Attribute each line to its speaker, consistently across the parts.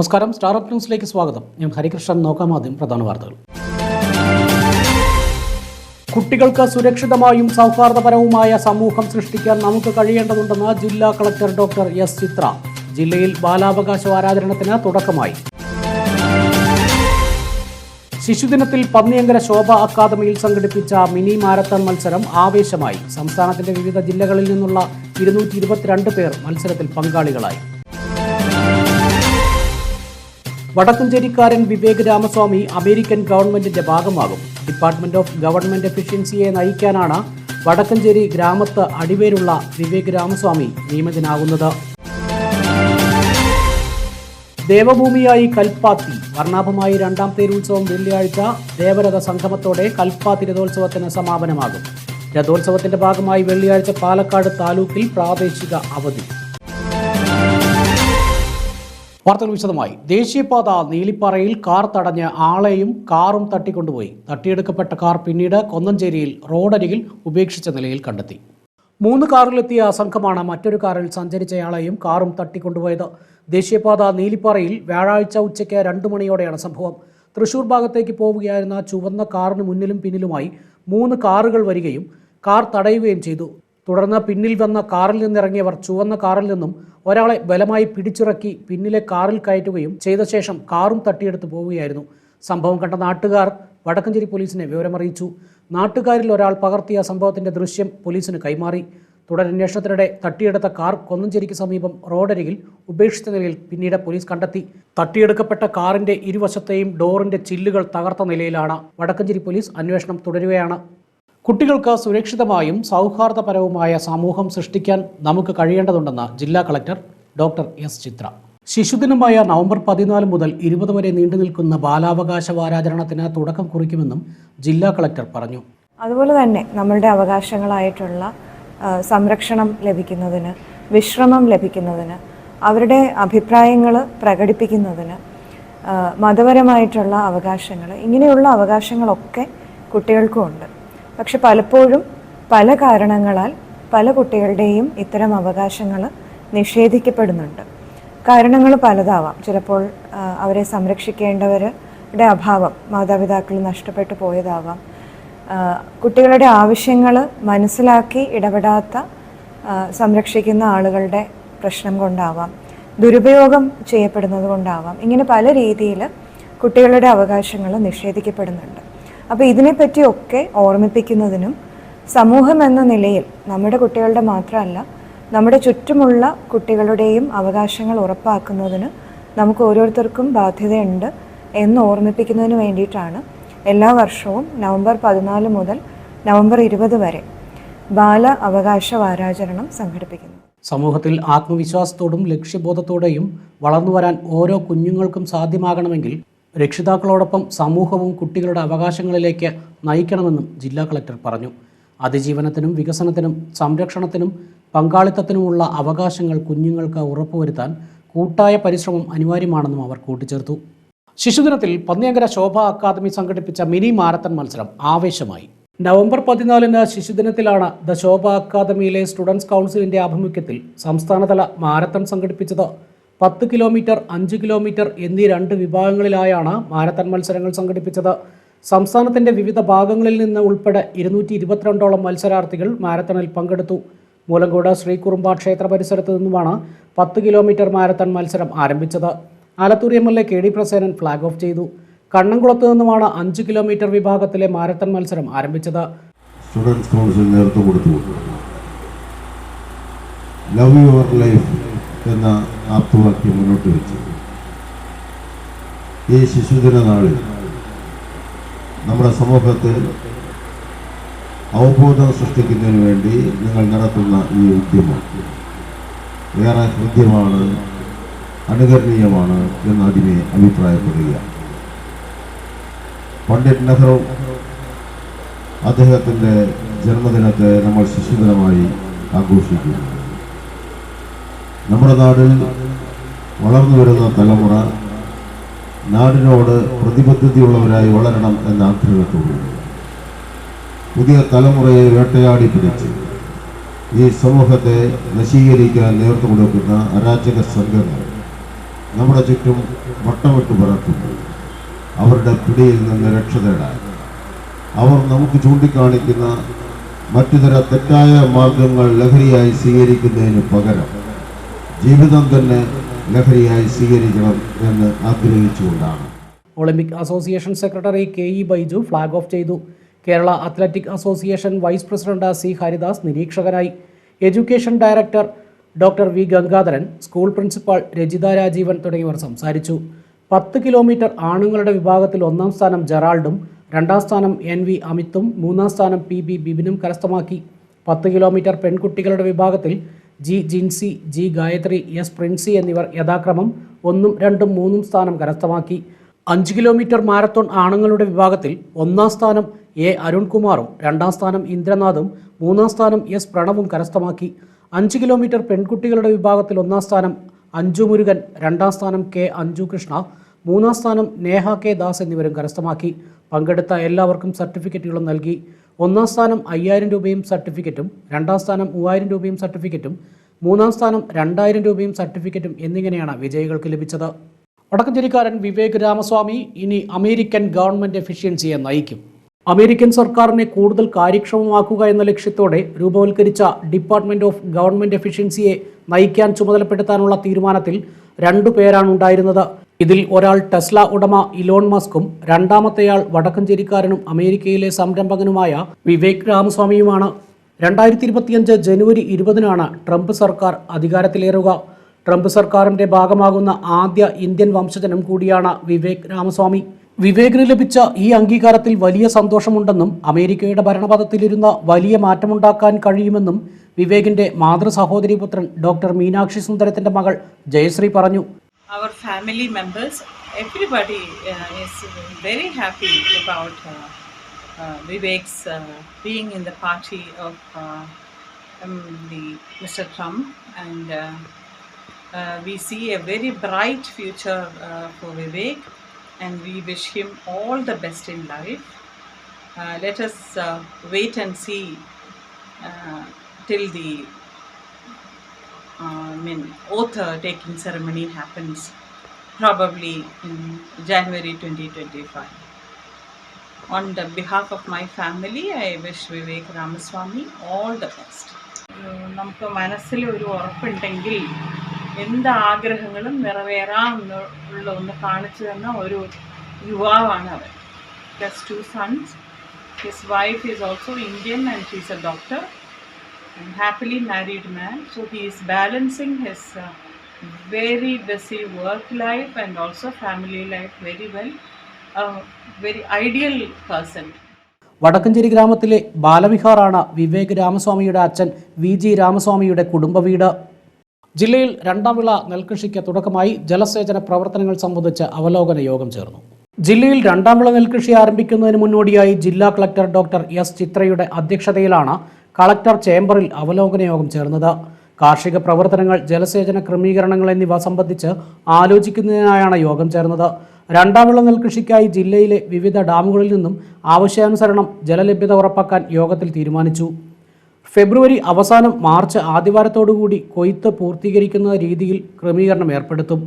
Speaker 1: നമസ്കാരം. Star up ന്യൂസിലേക്ക് സ്വാഗതം. ഞാൻ ഹരികൃഷ്ണൻ. നോക്കാം ആദ്യം പ്രധാന വാർത്തകൾ. കുട്ടികൾക്ക് സുരക്ഷിതമായും സൗഹാർദ്ദപരവുമായ സമൂഹം സൃഷ്ടിക്കാൻ നമുക്ക് കഴിയേണ്ടതുണ്ടെന്ന് ജില്ലാ കളക്ടർ ഡോക്ടർ എസ് ചിത്ര. ജില്ലയിൽ ബാലാവകാശ വാരാചരണത്തിന് തുടക്കമായി. ശിശുദിനത്തിൽ പന്നിയങ്കര ശോഭ അക്കാദമിയിൽ സംഘടിപ്പിച്ച മിനി മാരത്തൺ മത്സരം ആവേശമായി. സംസ്ഥാനത്തിന്റെ വിവിധ ജില്ലകളിൽ നിന്നുള്ള ഇരുന്നൂറ്റി പേർ മത്സരത്തിൽ പങ്കാളികളായി. വടക്കഞ്ചേരിക്കാരൻ വിവേക് രാമസ്വാമി അമേരിക്കൻ ഗവൺമെന്റിന്റെ ഭാഗമാകും. ഡിപ്പാർട്ട്മെന്റ് ഓഫ് ഗവൺമെന്റ് എഫിഷ്യൻസിയെ നയിക്കാനാണ് വടക്കഞ്ചേരി ഗ്രാമത്ത് അടിവേരുള്ള വിവേക് രാമസ്വാമി നിയമിതനാകുന്നത്. ദേവഭൂമിയായി കൽപ്പാത്തി. വർണാഭമായി രണ്ടാം തേരുത്സവം വെള്ളിയാഴ്ച ദേവരഥ സംഗമത്തോടെ കൽപ്പാത്തി രഥോത്സവത്തിന് സമാപനമാകും. രഥോത്സവത്തിന്റെ ഭാഗമായി വെള്ളിയാഴ്ച പാലക്കാട് താലൂക്കിൽ പ്രാദേശിക അവധി. വാർത്തകൾ വിശദമായി. ദേശീയപാത നീലിപ്പാറയിൽ കാർ തടഞ്ഞ് ആളെയും കാറും തട്ടിക്കൊണ്ടുപോയി. തട്ടിയെടുക്കപ്പെട്ട കാർ പിന്നീട് കൊന്നഞ്ചേരിയിൽ റോഡരികിൽ ഉപേക്ഷിച്ച നിലയിൽ കണ്ടെത്തി. മൂന്ന് കാറിലെത്തിയ സംഘമാണ് മറ്റൊരു കാറിൽ സഞ്ചരിച്ചയാളെയും കാറും തട്ടിക്കൊണ്ടുപോയത്. ദേശീയപാത നീലിപ്പാറയിൽ വ്യാഴാഴ്ച ഉച്ചയ്ക്ക് രണ്ടു മണിയോടെയാണ് സംഭവം. തൃശൂർ ഭാഗത്തേക്ക് പോവുകയായിരുന്ന ചുവന്ന കാറിന് മുന്നിലും പിന്നിലുമായി മൂന്ന് കാറുകൾ വരികയും കാർ തടയുകയും ചെയ്തു. തുടർന്ന് പിന്നിൽ വന്ന കാറിൽ നിന്നിറങ്ങിയവർ ചുവന്ന കാറിൽ നിന്നും ഒരാളെ ബലമായി പിടിച്ചിറക്കി പിന്നിലെ കാറിൽ കയറ്റുകയും ചെയ്ത ശേഷം കാറും തട്ടിയെടുത്ത് പോവുകയായിരുന്നു. സംഭവം കണ്ട നാട്ടുകാർ വടക്കഞ്ചേരി പോലീസിനെ വിവരമറിയിച്ചു. നാട്ടുകാരിൽ ഒരാൾ പകർത്തിയ സംഭവത്തിന്റെ ദൃശ്യം പോലീസിന് കൈമാറി. തുടരന്വേഷണത്തിനിടെ തട്ടിയെടുത്ത കാർ കൊന്നഞ്ചേരിക്ക് സമീപം റോഡരികിൽ ഉപേക്ഷിച്ച നിലയിൽ പിന്നീട് പോലീസ് കണ്ടെത്തി. തട്ടിയെടുക്കപ്പെട്ട കാറിന്റെ ഇരുവശത്തെയും ഡോറിന്റെ ചില്ലുകൾ തകർത്ത നിലയിലാണ്. വടക്കഞ്ചേരി പോലീസ് അന്വേഷണം തുടരുകയാണ്. കുട്ടികൾക്ക് സുരക്ഷിതമായും സൗഹാർദ്ദപരവുമായ സമൂഹം സൃഷ്ടിക്കാൻ നമുക്ക് കഴിയേണ്ടതുണ്ടെന്ന് ജില്ലാ കളക്ടർ ഡോക്ടർ എസ് ചിത്ര. ശിശുദിനമായ നവംബർ പതിനാല് മുതൽ ഇരുപത് വരെ നീണ്ടു നിൽക്കുന്ന ബാലാവകാശ വാരാചരണത്തിന് തുടക്കം കുറിക്കുമെന്നും ജില്ലാ കളക്ടർ പറഞ്ഞു.
Speaker 2: അതുപോലെ തന്നെ നമ്മളുടെ അവകാശങ്ങളായിട്ടുള്ള സംരക്ഷണം ലഭിക്കുന്നതിന് വിശ്രമം ലഭിക്കുന്നതിന് അവരുടെ അഭിപ്രായങ്ങൾ പ്രകടിപ്പിക്കുന്നതിന് മതപരമായിട്ടുള്ള അവകാശങ്ങൾ ഇങ്ങനെയുള്ള അവകാശങ്ങളൊക്കെ കുട്ടികൾക്കും ഉണ്ട്. പക്ഷെ പലപ്പോഴും പല കാരണങ്ങളാൽ പല കുട്ടികളുടെയും ഇത്തരം അവകാശങ്ങൾ നിഷേധിക്കപ്പെടുന്നുണ്ട്. കാരണങ്ങൾ പലതാവാം. ചിലപ്പോൾ അവരെ സംരക്ഷിക്കേണ്ടവരുടെ അഭാവം മാതാപിതാക്കൾ നഷ്ടപ്പെട്ടു പോയതാവാം. കുട്ടികളുടെ ആവശ്യങ്ങൾ മനസ്സിലാക്കി ഇടപെടാത്ത സംരക്ഷിക്കുന്ന ആളുകളുടെ പ്രശ്നം കൊണ്ടാവാം. ദുരുപയോഗം ചെയ്യപ്പെടുന്നത് കൊണ്ടാവാം. ഇങ്ങനെ പല രീതിയിൽ കുട്ടികളുടെ അവകാശങ്ങൾ നിഷേധിക്കപ്പെടുന്നുണ്ട്. അപ്പോൾ ഇതിനെപ്പറ്റിയൊക്കെ ഓർമ്മിപ്പിക്കുന്നതിനും സമൂഹം എന്ന നിലയിൽ നമ്മുടെ കുട്ടികളുടെ മാത്രമല്ല നമ്മുടെ ചുറ്റുമുള്ള കുട്ടികളുടെയും അവകാശങ്ങൾ ഉറപ്പാക്കുന്നതിന് നമുക്ക് ഓരോരുത്തർക്കും ബാധ്യതയുണ്ട് എന്ന് ഓർമ്മിപ്പിക്കുന്നതിന് വേണ്ടിയിട്ടാണ് എല്ലാ വർഷവും നവംബർ പതിനാല് മുതൽ നവംബർ ഇരുപത് വരെ ബാല അവകാശ വാരാചരണം സംഘടിപ്പിക്കുന്നത്.
Speaker 1: സമൂഹത്തിൽ ആത്മവിശ്വാസത്തോടും ലക്ഷ്യബോധത്തോടെയും വളർന്നു വരാൻ ഓരോ കുഞ്ഞുങ്ങൾക്കും സാധ്യമാകണമെങ്കിൽ രക്ഷിതാക്കളോടൊപ്പം സമൂഹവും കുട്ടികളുടെ അവകാശങ്ങളിലേക്ക് നയിക്കണമെന്നും ജില്ലാ കളക്ടർ പറഞ്ഞു. അതിജീവനത്തിനും വികസനത്തിനും സംരക്ഷണത്തിനും പങ്കാളിത്തത്തിനുമുള്ള അവകാശങ്ങൾ കുഞ്ഞുങ്ങൾക്ക് ഉറപ്പുവരുത്താൻ കൂട്ടായ പരിശ്രമം അനിവാര്യമാണെന്നും അവർ കൂട്ടിച്ചേർത്തു. ശിശുദിനത്തിൽ പന്നിയങ്കര ശോഭ അക്കാദമി സംഘടിപ്പിച്ച മിനി മാരത്തൺ മത്സരം ആവേശമായി. നവംബർ പതിനാലിന് ശിശുദിനത്തിലാണ് ദ ശോഭ അക്കാദമിയിലെ സ്റ്റുഡൻസ് കൗൺസിലിന്റെ ആഭിമുഖ്യത്തിൽ സംസ്ഥാനതല മാരത്തൺ സംഘടിപ്പിച്ചത്. പത്ത് കിലോമീറ്റർ അഞ്ച് കിലോമീറ്റർ എന്നീ രണ്ട് വിഭാഗങ്ങളിലായാണ് മാരത്തൺ മത്സരങ്ങൾ സംഘടിപ്പിച്ചത്. സംസ്ഥാനത്തിന്റെ വിവിധ ഭാഗങ്ങളിൽ നിന്ന് ഉൾപ്പെടെ ഇരുന്നൂറ്റി ഇരുപത്തിരണ്ടോളം മത്സരാർത്ഥികൾ മാരത്തണിൽ പങ്കെടുത്തു. മൂലങ്കോട് ശ്രീകുറുമ്പ ക്ഷേത്ര പരിസരത്ത് നിന്നുമാണ് പത്ത് കിലോമീറ്റർ മാരത്തൺ മത്സരം ആരംഭിച്ചത്. Alathur M L A K D Prasenan flag off ചെയ്തു. കണ്ണംകുളത്ത് നിന്നുമാണ് അഞ്ച് കിലോമീറ്റർ വിഭാഗത്തിലെ മാരത്തൺ മത്സരം ആരംഭിച്ചത്.
Speaker 3: സ്റ്റുഡൻസ് കൗൺസിൽ നേതൃത്വം കൊടുത്തു ലവ് യുവർ ലൈഫ് എന്ന ആപ്തവാക്യം മുന്നോട്ട് വെച്ചത് ഈ ശിശുദിന നാളിൽ നമ്മുടെ സമൂഹത്തിൽ അവബോധം സൃഷ്ടിക്കുന്നതിന് വേണ്ടി നിങ്ങൾ നടത്തുന്ന ഈ ഉദ്യമം ഏറെ ഹൃദ്യമാണ് അനുകരണീയമാണ് എന്ന് അതിനെ അഭിപ്രായപ്പെടുക. പണ്ഡിറ്റ് നെഹ്റു അദ്ദേഹത്തിന്റെ ജന്മദിനത്തെ നമ്മൾ ശിശുദിനമായി ആഘോഷിക്കുന്നു. നമ്മുടെ നാടിൽ വളർന്നു വരുന്ന തലമുറ നാടിനോട് പ്രതിബദ്ധതയുള്ളവരായി വളരണം എന്ന ആഗ്രഹത്തോടുകൂടി. പുതിയ തലമുറയെ വേട്ടയാടി പിടിച്ച് ഈ സമൂഹത്തെ നശീകരിക്കാൻ നേർത്തു കൊടുക്കുന്ന അരാജക സംഘങ്ങൾ നമ്മുടെ ചുറ്റും വട്ടമിട്ട് പറക്കുന്നു. അവരുടെ പിടിയിൽ നിന്ന് രക്ഷ തേടാൻ അവർ നമുക്ക് ചൂണ്ടിക്കാണിക്കുന്ന മറ്റു തര തെറ്റായ മാർഗങ്ങൾ ലഹരിയായി സ്വീകരിക്കുന്നതിന് പകരം ജീവിതം തന്നെ ലഹരിയായി സ്വീകരിക്കണം എന്ന് ആഗ്രഹിച്ചുകൊണ്ടാണ്.
Speaker 1: Olympic association secretary K E Baiju flag off ചെയ്തു. Kerala athletic association vice president C Haridas നിരീക്ഷകനായി. Education director doctor V Gangadharan school principal Rajitha Rajeevan തുടങ്ങിയവർ സംസാരിച്ചു. പത്ത് കിലോമീറ്റർ ആണുങ്ങളുടെ വിഭാഗത്തിൽ ഒന്നാം സ്ഥാനം ജെറാൾഡും രണ്ടാം സ്ഥാനം എൻ വി അമിത്തും മൂന്നാം സ്ഥാനം പി ബി ബിബിനും കരസ്ഥമാക്കി. പത്ത് കിലോമീറ്റർ പെൺകുട്ടികളുടെ വിഭാഗത്തിൽ G Jincy G Gayathri S Princy എന്നിവർ യഥാക്രമം ഒന്നും രണ്ടും മൂന്നും സ്ഥാനം കരസ്ഥമാക്കി. അഞ്ച് കിലോമീറ്റർ മാരത്തോൺ ആണുങ്ങളുടെ വിഭാഗത്തിൽ ഒന്നാം സ്ഥാനം എ അരുൺകുമാറും രണ്ടാം സ്ഥാനം ഇന്ദ്രനാഥും മൂന്നാം സ്ഥാനം എസ് പ്രണവും കരസ്ഥമാക്കി. അഞ്ച് കിലോമീറ്റർ പെൺകുട്ടികളുടെ വിഭാഗത്തിൽ ഒന്നാം സ്ഥാനം അഞ്ജു മുരുകൻ രണ്ടാം സ്ഥാനം കെ അഞ്ജു കൃഷ്ണ മൂന്നാം സ്ഥാനം നേഹ കെ ദാസ് എന്നിവരും കരസ്ഥമാക്കി. പങ്കെടുത്ത എല്ലാവർക്കും സർട്ടിഫിക്കറ്റുകളും നൽകി. ഒന്നാം സ്ഥാനം അയ്യായിരം രൂപയും സർട്ടിഫിക്കറ്റും രണ്ടാം സ്ഥാനം മൂവായിരം രൂപയും സർട്ടിഫിക്കറ്റും മൂന്നാം സ്ഥാനം രണ്ടായിരം രൂപയും സർട്ടിഫിക്കറ്റും എന്നിങ്ങനെയാണ് വിജയികൾക്ക് ലഭിച്ചത്. വടക്കഞ്ചേരിക്കാരൻ വിവേക് രാമസ്വാമി ഇനി അമേരിക്കൻ ഗവൺമെന്റ് എഫിഷ്യൻസിയെ നയിക്കും. അമേരിക്കൻ സർക്കാരിനെ കൂടുതൽ കാര്യക്ഷമമാക്കുക എന്ന ലക്ഷ്യത്തോടെ രൂപവൽക്കരിച്ച ഡിപ്പാർട്ട്മെന്റ് ഓഫ് ഗവൺമെന്റ് എഫിഷ്യൻസിയെ നയിക്കാൻ ചുമതലപ്പെടുത്താനുള്ള തീരുമാനത്തിൽ രണ്ടു പേരാണ് ഉണ്ടായിരുന്നത്. ഇതിൽ ഒരാൾ ടെസ്ല ഉടമ ഇലോൺ മസ്കും രണ്ടാമത്തെയാൾ വടക്കഞ്ചേരിക്കാരനും അമേരിക്കയിലെ സംരംഭകനുമായ വിവേക് രാമസ്വാമിയുമാണ്. രണ്ടായിരത്തി ഇരുപത്തിയഞ്ച് ജനുവരി ഇരുപതിനാണ് ട്രംപ് സർക്കാർ അധികാരത്തിലേറുക. ട്രംപ് സർക്കാരിന്റെ ഭാഗമാകുന്ന ആദ്യ ഇന്ത്യൻ വംശജനും കൂടിയാണ് വിവേക് രാമസ്വാമി. വിവേകിന് ലഭിച്ച ഈ അംഗീകാരത്തിൽ വലിയ സന്തോഷമുണ്ടെന്നും അമേരിക്കയുടെ ഭരണപഥത്തിലിരുന്ന വലിയ മാറ്റമുണ്ടാക്കാൻ കഴിയുമെന്നും വിവേകിന്റെ മാതൃ സഹോദരി പുത്രൻ ഡോക്ടർ മീനാക്ഷി സുന്ദരത്തിന്റെ മകൾ ജയശ്രീ പറഞ്ഞു.
Speaker 4: Our family members, everybody uh, is very happy about uh, uh, Vivek's uh, being in the party of uh, um, the Mr. Trump, and we see a very bright future for Vivek, and we wish him all the best in life. Let us wait and see till the I mean, oath uh, taking ceremony happens probably in January 2025. On the behalf of my family, I wish Vivek Ramaswamy all the best. നമുക്ക് മനസ്സിൽ ഒരു ഉറപ്പുണ്ടെങ്കിൽ എന്ത് ആഗ്രഹങ്ങളും നിറവേറാം എന്നുള്ള ഒന്ന് കാണിച്ചു തന്ന ഒരു യുവാവാണ് അവൻ plus two sons his wife is also Indian and she's a doctor happily married man. So he is balancing his uh, very busy work life and also family life very well. A very ideal person.
Speaker 1: Vadakkanchery ഗ്രാമത്തിലെ ബാലവിഹാറാണ് വിവേക് രാമസ്വാമിയുടെ അച്ഛൻ V G രാമസ്വാമിയുടെ കുടുംബ വീട് ജില്ലയിൽ രണ്ടാം വിള നെൽകൃഷിക്ക് തുടക്കമായി ജലസേചന പ്രവർത്തനങ്ങൾ സംബന്ധിച്ച് അവലോകന യോഗം ചേർന്നു ജില്ലയിൽ രണ്ടാം വിള നെൽകൃഷി ആരംഭിക്കുന്നതിന് മുന്നോടിയായി ജില്ലാ കളക്ടർ ഡോക്ടർ എസ് ചിത്രയുടെ അധ്യക്ഷതയിലാണ് കളക്ടർ ചേംബറിൽ അവലോകന യോഗം ചേർന്നത്. കാർഷിക പ്രവർത്തനങ്ങൾ ജലസേചന ക്രമീകരണങ്ങൾ എന്നിവ സംബന്ധിച്ച് ആലോചിക്കുന്നതിനായാണ് യോഗം ചേർന്നത്. രണ്ടാം വിള നെൽകൃഷിക്കായി ജില്ലയിലെ വിവിധ ഡാമുകളിൽ നിന്നും ആവശ്യാനുസരണം ജലലഭ്യത ഉറപ്പാക്കാൻ യോഗത്തിൽ തീരുമാനിച്ചു. ഫെബ്രുവരി അവസാനം മാർച്ച് ആദ്യവാരത്തോടുകൂടി കൊയ്ത്ത് പൂർത്തീകരിക്കുന്ന രീതിയിൽ ക്രമീകരണം ഏർപ്പെടുത്തും.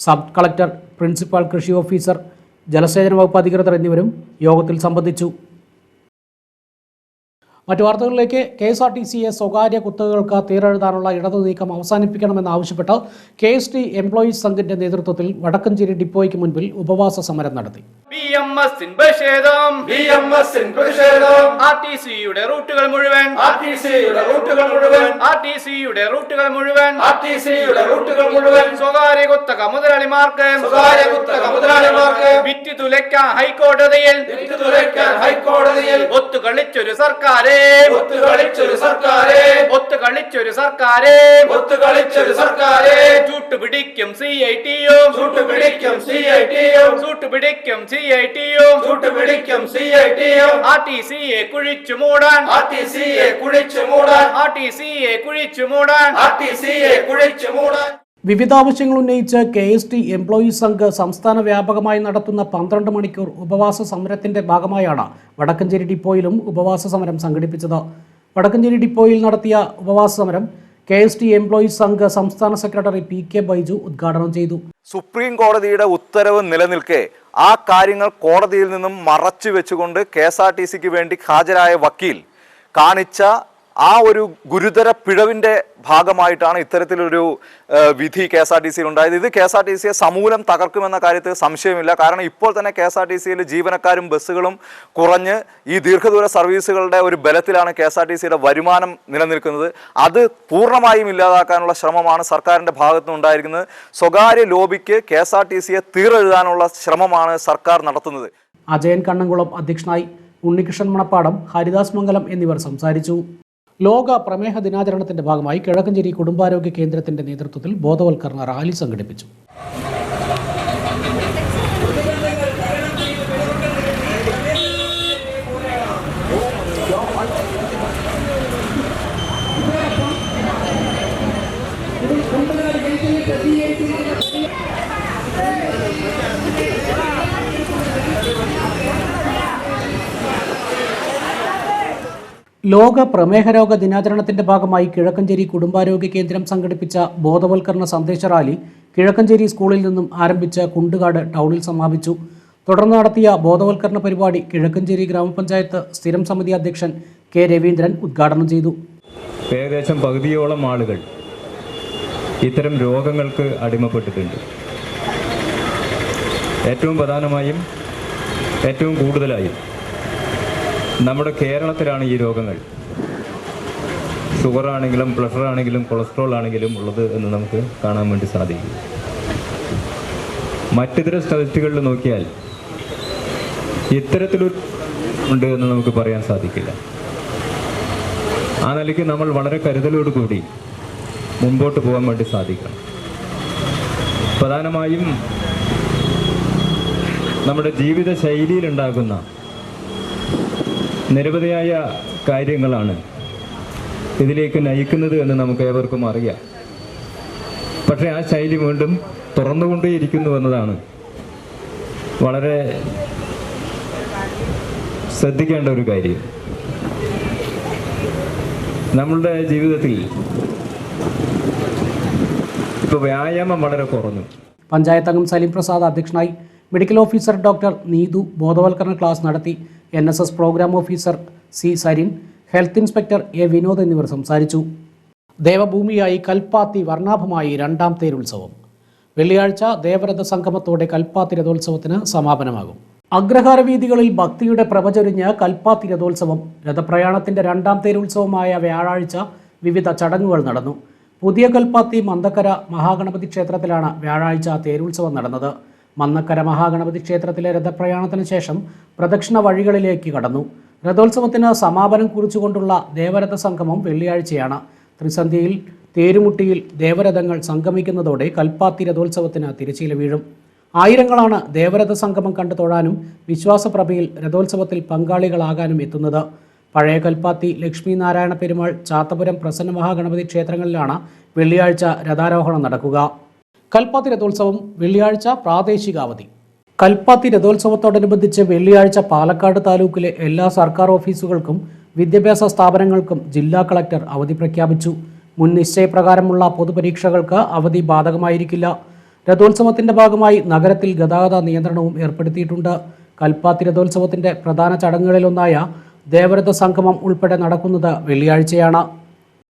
Speaker 1: സബ് കളക്ടർ പ്രിൻസിപ്പാൾ കൃഷി ഓഫീസർ ജലസേചന വകുപ്പ് അധികൃതർ എന്നിവരും യോഗത്തിൽ സംബന്ധിച്ചു. മറ്റു വാർത്തകളിലേക്ക് കെ എസ് ആർ ടി സിയെ സ്വകാര്യ കുത്തകകൾക്ക് തീരെഴുതാനുള്ള ഇടതു നീക്കം അവസാനിപ്പിക്കണമെന്നാവശ്യപ്പെട്ട് കെ എസ് ടി എംപ്ലോയീസ് സംഘിന്റെ നേതൃത്വത്തിൽ വടക്കഞ്ചേരി ഡിപ്പോയ്ക്ക് മുൻപിൽ ഉപവാസ സമരം നടത്തി.
Speaker 5: റൂട്ടുകൾ മുഴുവൻ.
Speaker 6: റൂട്ടുകൾ മുഴുവൻ.
Speaker 5: ആർ റൂട്ടുകൾ മുഴുവൻ.
Speaker 6: ആർ റൂട്ടുകൾ മുഴുവൻ.
Speaker 5: സ്വകാര്യ കുത്തക മുതലാളിമാർക്ക്.
Speaker 6: സ്വകാര്യ കുത്തക മുതലാളിമാർക്ക്.
Speaker 5: വിറ്റ് തുലയ്ക്കാൻ ഹൈക്കോടതിയിൽ.
Speaker 6: ഹൈക്കോടതിയിൽ.
Speaker 5: ഒത്തുകളിച്ചൊരു സർക്കാരേ.
Speaker 6: ഒത്തുകളിച്ചൊരു സർക്കാരെ.
Speaker 5: ഒത്തുകളിച്ചൊരു സർക്കാരേ.
Speaker 6: ഒത്തുകളിച്ചൊരു സർക്കാരെ.
Speaker 5: ചൂട്ടുപിടിക്കും സി ഐ ടിയും
Speaker 6: ചൂട്ടുപിടിക്കും സി ഐ ടിയും
Speaker 5: ചൂട്ടുപിടിക്കും സി ഐ ടിയും
Speaker 6: ചൂട്ടുപിടിക്കും സി ഐ ടിയും
Speaker 5: ആർ ടി സിയെ കുഴിച്ചു മൂടാൻ.
Speaker 6: ആർ ടി സിയെ കുഴിച്ചു മൂടാൻ.
Speaker 5: ആർ ടി സിയെ കുഴിച്ചു മൂടാൻ.
Speaker 6: ആർ ടി സിയെ കുഴിച്ചു മൂടാൻ.
Speaker 1: വിവിധ ആവശ്യങ്ങൾ ഉന്നയിച്ച് K S T employees Sangh സംസ്ഥാന വ്യാപകമായി നടത്തുന്ന പന്ത്രണ്ട് മണിക്കൂർ ഉപവാസ സമരത്തിന്റെ ഭാഗമായാണ് വടക്കഞ്ചേരി ഡിപ്പോയിലും ഉപവാസ സമരം സംഘടിപ്പിച്ചത്. വടക്കഞ്ചേരി ഡിപ്പോയിൽ നടത്തിയ ഉപവാസ സമരം K S T employees Sangh സംസ്ഥാന സെക്രട്ടറി പി കെ ബൈജു ഉദ്ഘാടനം ചെയ്തു.
Speaker 7: സുപ്രീം കോടതിയുടെ ഉത്തരവ് നിലനിൽക്കെ ആ കാര്യങ്ങൾ കോടതിയിൽ നിന്നും മറച്ചു വെച്ചുകൊണ്ട് കെ എസ് ആർ ടി സിക്ക് വേണ്ടി ഹാജരായ വക്കീൽ കാണിച്ച ആ ഒരു ഗുരുതര പിഴവിന്റെ ഭാഗമായിട്ടാണ് ഇത്തരത്തിലൊരു വിധി കെ എസ് ആർ ടി സിയിൽ ഉണ്ടായത്. ഇത് കെ എസ് ആർ ടി സിയെ സമൂലം തകർക്കുമെന്ന കാര്യത്തിൽ സംശയമില്ല. കാരണം ഇപ്പോൾ തന്നെ കെ എസ് ആർ ടി സിയിൽ ജീവനക്കാരും ബസ്സുകളും കുറഞ്ഞ് ഈ ദീർഘദൂര സർവീസുകളുടെ ഒരു ബലത്തിലാണ് കെ എസ് ആർ ടി സിയുടെ വരുമാനം നിലനിൽക്കുന്നത്. അത് പൂർണമായും ഇല്ലാതാക്കാനുള്ള ശ്രമമാണ് സർക്കാരിന്റെ ഭാഗത്തു നിന്നുണ്ടായിരിക്കുന്നത് സ്വകാര്യ ലോബിക്ക് കെ എസ് ആർ ടി സിയെ തീറെഴുതാനുള്ള ശ്രമമാണ് സർക്കാർ നടത്തുന്നത്.
Speaker 1: അജയൻ കണ്ണംകുളം അധ്യക്ഷനായി ഉണ്ണികൃഷ്ണൻ മണപ്പാടം ഹരിദാസ് മംഗലം എന്നിവർ സംസാരിച്ചു. ലോക പ്രമേഹ ദിനാചരണത്തിന്റെ ഭാഗമായി കിഴക്കഞ്ചേരി കുടുംബാരോഗ്യ കേന്ദ്രത്തിന്റെ നേതൃത്വത്തിൽ ബോധവൽക്കരണ റാലി സംഘടിപ്പിച്ചു. ലോക പ്രമേഹരോഗ ദിനാചരണത്തിന്റെ ഭാഗമായി കിഴക്കഞ്ചേരി കുടുംബാരോഗ്യ കേന്ദ്രം സംഘടിപ്പിച്ച ബോധവൽക്കരണ സന്ദേശ റാലി കിഴക്കഞ്ചേരി സ്കൂളിൽ നിന്നും ആരംഭിച്ച കുണ്ടുകാട് ടൗണിൽ സമാപിച്ചു. തുടർന്ന് നടത്തിയ ബോധവൽക്കരണ പരിപാടി കിഴക്കഞ്ചേരി ഗ്രാമപഞ്ചായത്ത് സ്ഥിരം സമിതി അധ്യക്ഷൻ കെ രവീന്ദ്രൻ ഉദ്ഘാടനം ചെയ്തു.
Speaker 8: ഏകദേശം പകുതിയോളം ആളുകൾ ഇത്തരം രോഗങ്ങൾക്ക് അടിമപ്പെട്ടിട്ടുണ്ട്. ഏറ്റവും പ്രധാനമായും ഏറ്റവും കൂടുതലായും നമ്മുടെ കേരളത്തിലാണ് ഈ രോഗങ്ങൾ. ഷുഗർ ആണെങ്കിലും പ്രഷർ ആണെങ്കിലും കൊളസ്ട്രോൾ ആണെങ്കിലും ഉള്ളത് എന്ന് നമുക്ക് കാണാൻ വേണ്ടി സാധിക്കും. മറ്റിതര സ്റ്റാറ്റിസ്റ്റുകളിൽ നോക്കിയാൽ ഇത്തരത്തിലൊരു ഉണ്ട് എന്ന് നമുക്ക് പറയാൻ സാധിക്കില്ല. ആ നിലയ്ക്ക് നമ്മൾ വളരെ കരുതലോടുകൂടി മുമ്പോട്ട് പോകാൻ വേണ്ടി സാധിക്കണം. പ്രധാനമായും നമ്മുടെ ജീവിത ശൈലിയിലുണ്ടാകുന്ന നിരവധിയായ കാര്യങ്ങളാണ് ഇതിലേക്ക് നയിക്കുന്നത് എന്ന് നമുക്ക് ഏവർക്കും അറിയാം. പക്ഷേ ആ ശൈലി വീണ്ടും തുറന്നുകൊണ്ടേയിരിക്കുന്നു എന്നതാണ് വളരെ ശ്രദ്ധിക്കേണ്ട ഒരു കാര്യം. നമ്മളുടെ ജീവിതത്തിൽ ഇപ്പോൾ വ്യായാമം വളരെ കുറഞ്ഞു.
Speaker 1: പഞ്ചായത്ത് അംഗം സലീം പ്രസാദ് അധ്യക്ഷനായി മെഡിക്കൽ ഓഫീസർ ഡോക്ടർ നീതു ബോധവൽക്കരണ ക്ലാസ് നടത്തി. N S S programme officer C Sarin health inspector A Vinod എന്നിവർ സംസാരിച്ചു. ദേവഭൂമിയായി കൽപ്പാത്തി വർണാഭമായി രണ്ടാം തേരുത്സവം. വെള്ളിയാഴ്ച ദേവരഥ സംഗമത്തോടെ കൽപ്പാത്തി രഥോത്സവത്തിന് സമാപനമാകും. അഗ്രഹാര വീതികളിൽ ഭക്തിയുടെ പ്രഭചൊരിഞ്ഞ് കൽപ്പാത്തി രഥോത്സവം. രഥപ്രയാണത്തിന്റെ രണ്ടാം തേരുത്സവമായ വ്യാഴാഴ്ച വിവിധ ചടങ്ങുകൾ നടന്നു. പുതിയ കൽപ്പാത്തി മന്തക്കര മഹാഗണപതി ക്ഷേത്രത്തിലാണ് വ്യാഴാഴ്ച തേരുത്സവം നടന്നത്. മന്നക്കര മഹാഗണപതി ക്ഷേത്രത്തിലെ രഥപ്രയാണത്തിന് ശേഷം പ്രദക്ഷിണ വഴികളിലേക്ക് കടന്നു. രഥോത്സവത്തിന് സമാപനം കുറിച്ചുകൊണ്ടുള്ള ദേവരഥ സംഗമം വെള്ളിയാഴ്ചയാണ്. ത്രിസന്ധിയിൽ തേരുമുട്ടിയിൽ ദേവരഥങ്ങൾ സംഗമിക്കുന്നതോടെ കൽപ്പാത്തി രഥോത്സവത്തിന് തിരശ്ശീല വീഴും. ആയിരങ്ങളാണ് ദേവരഥ സംഗമം കണ്ടു തൊഴാനും വിശ്വാസപ്രഭയിൽ രഥോത്സവത്തിൽ പങ്കാളികളാകാനും എത്തുന്നത്. പഴയ കൽപ്പാത്തി ലക്ഷ്മി നാരായണ പെരുമാൾ ചാത്തപുരം പ്രസന്ന മഹാഗണപതി ക്ഷേത്രങ്ങളിലാണ് വെള്ളിയാഴ്ച രഥാരോഹണം നടക്കുക. കൽപ്പാത്തി രഥോത്സവം വെള്ളിയാഴ്ച പ്രാദേശിക അവധി കൽപ്പാത്തി രഥോത്സവത്തോടനുബന്ധിച്ച് വെള്ളിയാഴ്ച പാലക്കാട് താലൂക്കിലെ എല്ലാ സർക്കാർ ഓഫീസുകൾക്കും വിദ്യാഭ്യാസ സ്ഥാപനങ്ങൾക്കും ജില്ലാ കളക്ടർ അവധി പ്രഖ്യാപിച്ചു. മുൻ നിശ്ചയപ്രകാരമുള്ള പൊതുപരീക്ഷകൾക്ക് അവധി ബാധകമായിരിക്കില്ല. രഥോത്സവത്തിന്റെ ഭാഗമായി നഗരത്തിൽ ഗതാഗത നിയന്ത്രണവും ഏർപ്പെടുത്തിയിട്ടുണ്ട്. കൽപ്പാത്തി രഥോത്സവത്തിന്റെ പ്രധാന ചടങ്ങുകളിലൊന്നായ ദേവരഥ സംഗമം ഉൾപ്പെടെ നടക്കുന്നത് വെള്ളിയാഴ്ചയാണ്.